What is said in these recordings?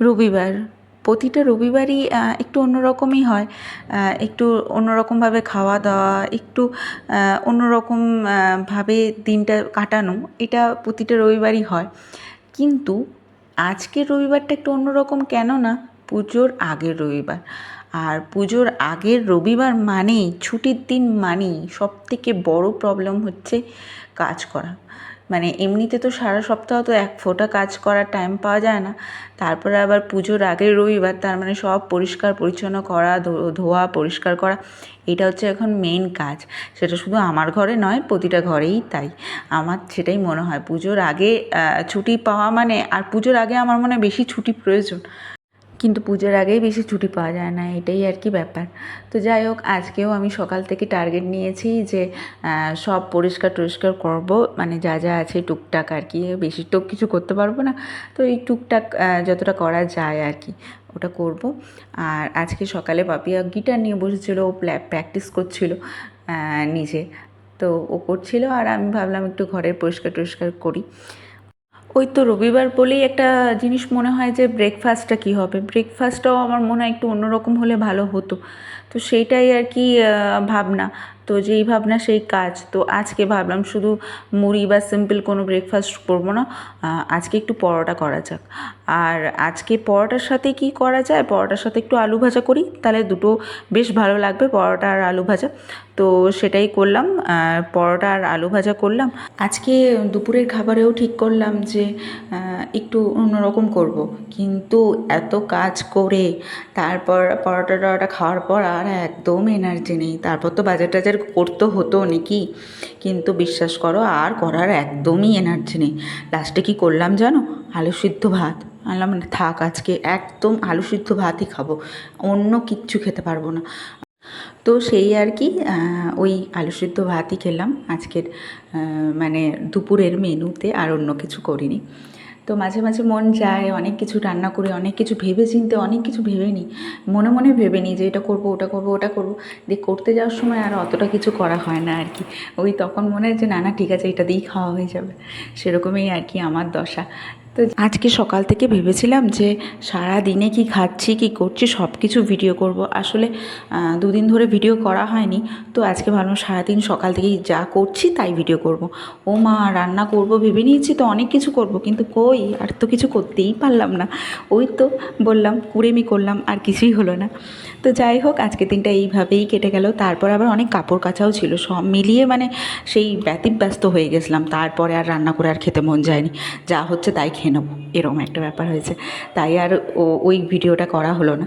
রবিবার। প্রতিটা রবিবারই একটু অন্যরকমই হয়। একটু অন্যরকমভাবে খাওয়া দাওয়া একটু অন্যরকম ভাবে দিনটা কাটানো, এটা প্রতিটা রবিবারই হয়। কিন্তু আজকের রবিবারটা একটু অন্যরকম কেননা পুজোর আগের রবিবার। আর পুজোর আগের রবিবার মানেই, ছুটির দিন মানেই সব থেকে বড় প্রবলেম হচ্ছে কাজ করা। মানে এমনিতে তো সারা সপ্তাহ তো এক ফোঁটা কাজ করার টাইম পাওয়া যায় না। তারপরে আবার পুজোর আগের রবিবার, তার মানে সব পরিষ্কার পরিচ্ছন্ন করা ধোয়া, পরিষ্কার করা, এটা হচ্ছে এখন মেন কাজ। সেটা শুধু আমার ঘরে নয়, প্রতিটা ঘরেই তাই। আমার সেটাই মনে হয়। পুজোর আগে ছুটি পাওয়া মানে আর পুজোর আগে আমার মনে হয় বেশি ছুটি প্রয়োজন। কিন্তু পুজোর আগেই বেশি ছুটি পাওয়া যায় না, এটাই আর কি ব্যাপার। তো যাই হোক, আজকেও আমি সকাল থেকে টার্গেট নিয়েছি যে সব পরিষ্কার টরিষ্কার করব মানে যা যা আছে টুকটাক আর কি, বেশি তো কিছু করতে পারব না। তো এই টুকটাক যতটা করা যায় আর কি, ওটা করব। আর আজকে সকালে পাপিয়া গিটার নিয়ে বসেছিল, ও প্র্যাকটিস করছিল নিজে। তো ও করছিল, আর আমি ভাবলাম একটু ঘরের পরিষ্কার টরিষ্কার করি। ওই তো রবিবার বলেই একটা জিনিস মনে হয় যে ব্রেকফাস্টটা কী হবে? ব্রেকফাস্টটাও আমার মনে হয় একটু অন্যরকম হলে ভালো হতো। তো সেইটাই আর কি ভাবনা। তো যেই ভাবনা সেই কাজ। তো আজকে ভাবলাম শুধু মুড়ি বা সিম্পল কোনো ব্রেকফাস্ট করব না আজকে একটু পরোটা করা যাক। আর আজকে পরোটার সাথে কি করা যায়? পরোটার সাথে একটু আলু ভাজা করি, তাহলে দুটো বেশ ভালো লাগবে, পরোটা আর আলু ভাজা। তো সেটাই করলাম পরোটা আর আলু ভাজা করলাম। আজকে দুপুরের খাবারেও ঠিক করলাম যে একটু অন্যরকম করব। কিন্তু এত কাজ করে, তারপর পরোটা টরোটা খাওয়ার পর আর একদম এনার্জি নেই। তারপর তো বাজার টাজার করতে হতো নাকি? কিন্তু বিশ্বাস করো, আর করার একদমই এনার্জি নেই। লাস্টে কি করলাম জানো? আলু সিদ্ধ ভাত। আনলাম থাক, আজকে একদম আলু সিদ্ধ ভাতই খাব। অন্য কিচ্ছু খেতে পারব না। তো সেই আর কি ওই আলু সিদ্ধ ভাতই খেলাম। আজকের মানে দুপুরের মেনুতে আর অন্য কিছু করিনি। তো মাঝে মাঝে মন যায়, অনেক কিছু রান্না করি, অনেক কিছু ভেবে চিনতে অনেক কিছু ভেবে নিই মনে মনে ভেবে নিই যে এটা করব, ওটা করব ওটা করব। দিয়ে করতে যাওয়ার সময় আর অতটা কিছু করা হয় না আর কি। ওই তখন মনে হয় যে, না না, ঠিক আছে, এটা দিয়েই খাওয়া হয়ে যাবে। সেরকমই আর কি আমার দশা। তো আজকে সকাল থেকে ভেবেছিলাম যে সারা দিনে কি খাচ্ছি, কি করছি সব কিছু ভিডিও করব। আসলে দুদিন ধরে ভিডিও করা হয়নি। তো আজকে ভাবলাম সারাদিন সকাল থেকেই যা করছি তাই ভিডিও করব। ও মা, রান্না করব ভেবে নিয়েছি তো অনেক কিছু করব, কিন্তু কই? আর তো কিছু করতেই পারলাম না। ওই তো বললাম, কুড়েমি করলাম, আর কিছুই হলো না। তো যাই হোক, আজকে দিনটা এইভাবেই কেটে গেল। তারপর আবার অনেক কাপড় কাচাও ছিল, সব মিলিয়ে মানে সেই ব্যতিব্যস্ত হয়ে গেছিলাম। তারপরে আর রান্না করে আর খেতে মন যায়নি। যা হচ্ছে তাই খেয়ে নেব, এরকম একটা ব্যাপার হয়েছে। তাই আর ও, ওই ভিডিওটা করা হলো না।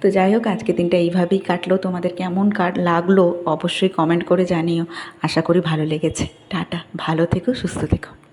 তো যাই হোক আজকে দিনটা এইভাবেই কাটলো। তোমাদের কেমন কাট, লাগল অবশ্যই কমেন্ট করে জানিও। আশা করি ভালো লেগেছে। টাটা, ভালো থেকো, সুস্থ থেকো।